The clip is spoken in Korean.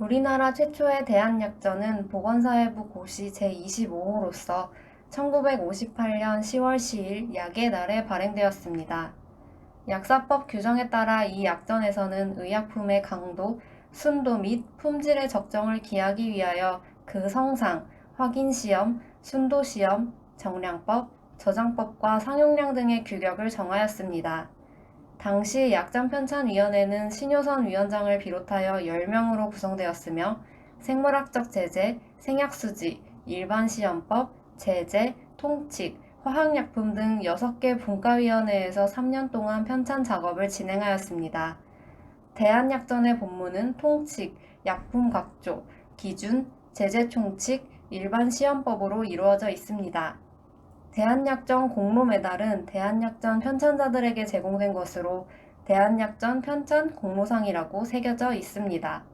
우리나라 최초의 대한약전은 보건사회부 고시 제25호로서 1958년 10월 10일 약의 날에 발행되었습니다. 약사법 규정에 따라 이 약전에서는 의약품의 강도, 순도 및 품질의 적정을 기하기 위하여 그 성상, 확인시험, 순도시험, 정량법, 저장법과 상용량 등의 규격을 정하였습니다. 당시 약전편찬위원회는 신효선 위원장을 비롯하여 10명으로 구성되었으며 생물학적 제재, 생약수지, 일반시험법, 제재, 통칙, 화학약품 등 6개 분과위원회에서 3년 동안 편찬 작업을 진행하였습니다. 대한약전의 본문은 통칙, 약품 각조, 기준, 제재 총칙, 일반 시험법으로 이루어져 있습니다. 대한약전 공로 메달은 대한약전 편찬자들에게 제공된 것으로 대한약전 편찬 공로상이라고 새겨져 있습니다.